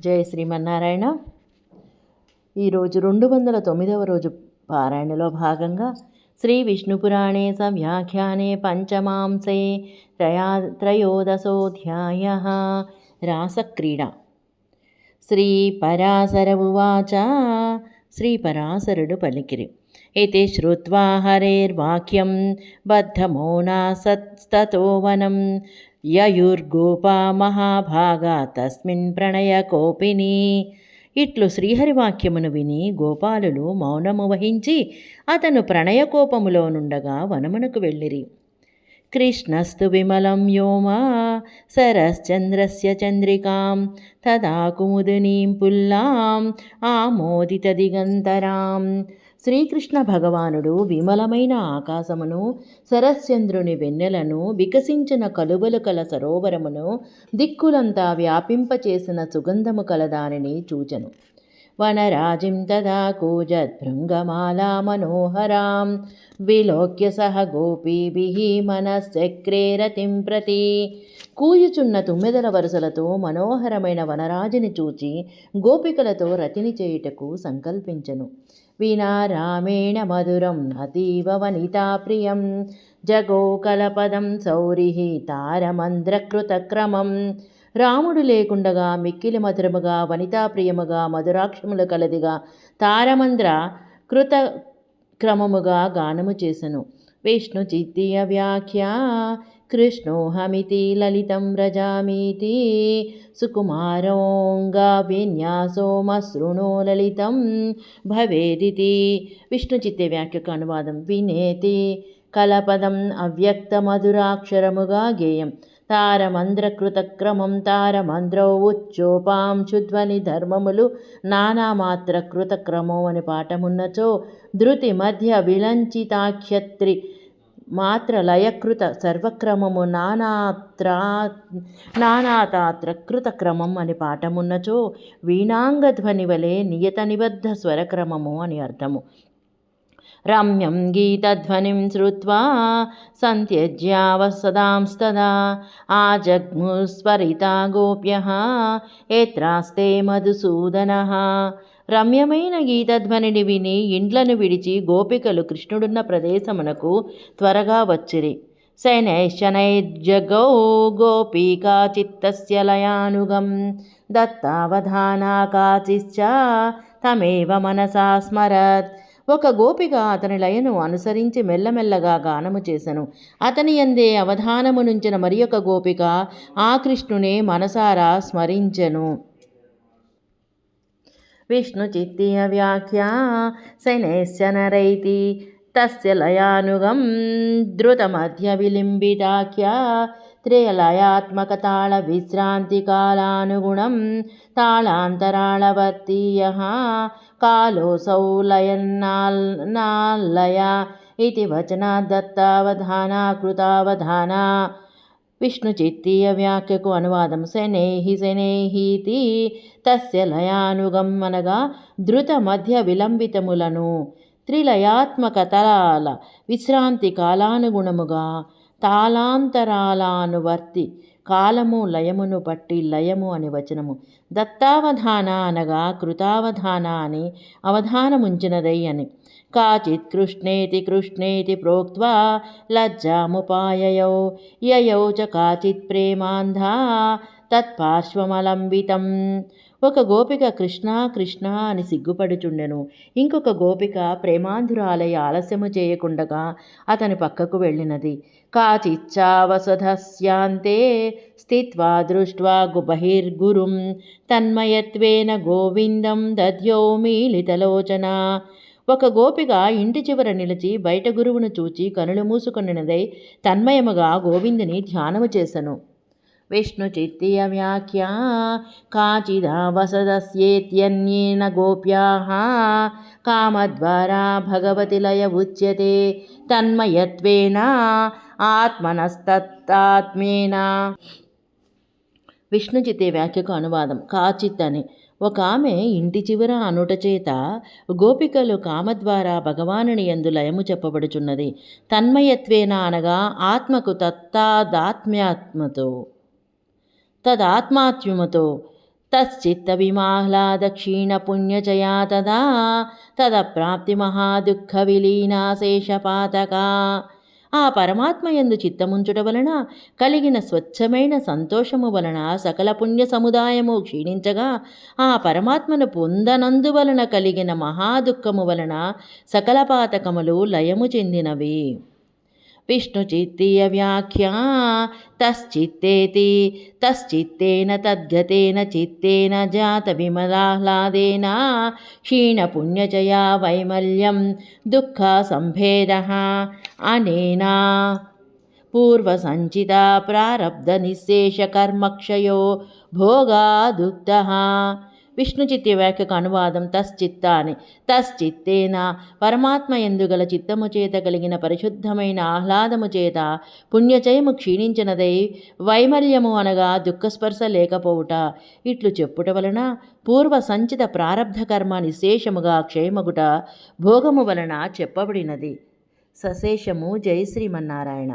జయ శ్రీమన్నారాయణ. ఈరోజు రెండు వందల తొమ్మిదవ రోజు పారాయణలో భాగంగా శ్రీ విష్ణుపురాణే సవ్యాఖ్యానే పంచమాంసే త్రయా త్రయోదశోధ్యాయ రాసక్రీడ. శ్రీ పరాశర ఉవాచ శ్రీ పరాశరుడు పలికిరి. ఇది శ్రుత్వా హరేర్వాక్యం బద్ధమోనా సత్తతో వనం. యయుర్గోపా మహాభాగా తస్మిన్ ప్రణయ కోపిని. ఇట్లు శ్రీహరివాక్యమును విని గోపాలులు మౌనము వహించి అతను ప్రణయకోపములో నుండగా వనమునకు వెళ్ళిరి. కృష్ణస్తు విమలం వ్యోమా సరశ్చంద్రస్య చంద్రికాం తదా కుముదినీం పుల్లాం ఆమోదిత దిగంతరాం. శ్రీకృష్ణ భగవానుడు విమలమైన ఆకాశమును శరశ్చంద్రుని వెన్నెలను వికసించిన కలువలు కల సరోవరమును దిక్కులంతా వ్యాపింపచేసిన సుగంధము కల దానిని చూచెను. వనరాజిం తదా కూజద్భృంగమాలా మనోహరాం విలోక్య సహ గోపీభిः మనశ్చక్రే రతిం ప్రతి. కూయుచున్న తుమ్మెదల వరుసలతో మనోహరమైన వనరాజుని చూచి గోపికలతో రతిని చేయుటకు సంకల్పించను. వినారామేణ మధురం అతీవ వనితాప్రియం జగోకలపదం సౌరిః తారమంద్రకృతక్రమం రాముడు లేకుండగా మిక్కిలి మధురముగా వనితాప్రియముగా మధురాక్షములు కలదిగా తారమంద్ర కృత క్రమముగా గానము చేసెను. విష్ణు చిత్తీయ వ్యాఖ్య కృష్ణోహమితి లలితం వ్రజామీతి సుకుమారోంగా విన్యాసోమశృణో లలితం భవేదితి. విష్ణుచిత్తే వ్యాఖ్యకు అనువాదం వినేతి. కలపదం అవ్యక్త మధురాక్షరముగా గేయం. తారమంద్రకృతక్రమం తారమంద్రౌ ఉచ్చోపాం చుధ్వని ధర్మములు నానామాత్ర కృతక్రమం అని పాఠమున్నచో ధృతి మధ్య విలంచితాఖ్యత్రి మాత్ర లయకృత సర్వక్రమము నానాత్రా నానాతాత్ర కృతక్రమం అని పాఠమున్నచో వీణాంగధ్వని వలె నియత నిబద్ధ స్వరక్రమము అని అర్థము. రమ్యం గీతధ్వనిం శ్రుత్వా సంత్యజ్యావసదాంస్తదా ఆజగ్ముస్వరితా గోప్యః ఏత్రాస్తే మధుసూదనः రమ్యమైన గీతధ్వనిని విని ఇండ్లను విడిచి గోపికలు కృష్ణుడున్న ప్రదేశమునకు త్వరగా వచ్చిరి శనైశనైర్జగౌ గోపీకా చిత్తస్య లయానుగం దత్తావధానా కాచిశ్చ తమేవ మనసా స్మరత్ ఒక గోపిక అతని లయను అనుసరించి మెల్లమెల్లగా గానము చేసెను. అతని ఎందే అవధానము నుంచిన మరి ఒక గోపిక ఆ కృష్ణునే మనసారా స్మరించెను. విష్ణు చిత్తీయ వ్యాఖ్య శనైశ్చనరైతి తస్య లయానుగం ధృతమధ్య విలింబితాఖ్య త్రియలయాత్మక తాళ విశ్రాంతి కాలానుగుణం తాళాంతరాళవర్తీయ కాలోసౌ లయన్నాల్లయ ఇది వచనాద్ దత్తావధానా కృతావధానా విష్ణు చిత్తీయ వ్యాఖ్యకు అనువాదం శనేహి శనేహీతి. తస్య లయానుగం అనగా ధృత మధ్య విలంబితములను. త్రిలయాత్మకతలాల విశ్రాంతి కాలానుగుణముగా తాళాంతరాలానువర్తి కాలము లయమును బట్టి లయము అని వచనము. దత్తావధాన అనగా కృతావధాన అని అవధానముంచినదై అని. కాచిత్ కృష్ణేతి కృష్ణేతి ప్రోక్త్వా లజ్జాముపాయయౌ యయౌ చ కాచిత్ ప్రేమాంధా తత్పార్శ్వమలంబితం. ఒక గోపిక కృష్ణ కృష్ణ అని సిగ్గుపడుచుండెను. ఇంకొక గోపిక ప్రేమాంధురాలై ఆలస్యము చేయకుండగా అతని పక్కకు వెళ్ళినది. కాచిచ్చావసధస్యాంతే స్థిత్వా దృష్ట్వా బహిర్గురుం తన్మయత్వేన గోవిందం దద్యో మీలితలోచన. ఒక గోపిక ఇంటి చివర నిలిచి బయట గురువును చూచి కనులు మూసుకొనినదై తన్మయముగా గోవిందుని ధ్యానము చేసెను. విష్ణు చిత్తీయ వ్యాఖ్య కాచిదావసదస్యేత్యన్యేన గోప్యాः కామద్వారా భగవతి లయ ఉచ్యతే తన్మయత్వేన ఆత్మనస్తత్తాత్మేన విష్ణుచిత్తి వ్యాఖ్యకు అనువాదం కాచిత్ అని. ఒక ఆమె ఇంటి చివర అనుట చేత గోపికలు కామద్వారా భగవానుని యందు లయము చెప్పబడుచున్నది. తన్మయత్వేన అనగా ఆత్మకు తత్తాదాత్మ్యాత్మతో. తదాత్మాత్మ్యముతో తశ్చిత్తవిమాహ్లాదక్షీణపుణ్యజయా తదా తదప్రాప్తిమహాదుఃఖవిలీనాశేషపాతకా. ఆ పరమాత్మ యందు చిత్తముంచుట వలన కలిగిన స్వచ్ఛమైన సంతోషము వలన సకల పుణ్య సముదాయము క్షీణించగా ఆ పరమాత్మను పొందనందువలన కలిగిన మహాదుఃఖము వలన సకల పాతకములు లయము చెందినవి. విష్ణుచిత్తీయ వ్యాఖ్యా. తశ్చిత్తేతి తశ్చిత్తేన తద్గతేన చిత్తేన జాత విమలాహ్లాదేన క్షీణపుణ్యజయా వైమల్యం దుఃఖ సంభేద అనేనా. విష్ణుచిత్తి వ్యాఖ్యకు అనువాదం తశ్చిత్త అని తశ్చిత్తేన పరమాత్మ ఎందుగల చిత్తము చేత కలిగిన పరిశుద్ధమైన ఆహ్లాదము చేత పుణ్యచయము క్షీణించినదై వైమల్యము అనగా దుఃఖస్పర్శ లేకపోవుట. ఇట్లు చెప్పుట వలన పూర్వ సంచిత ప్రారబ్ధ కర్మ నిశేషముగా క్షయమగుట భోగము వలన చెప్పబడినది. సశేషము జై శ్రీమన్నారాయణ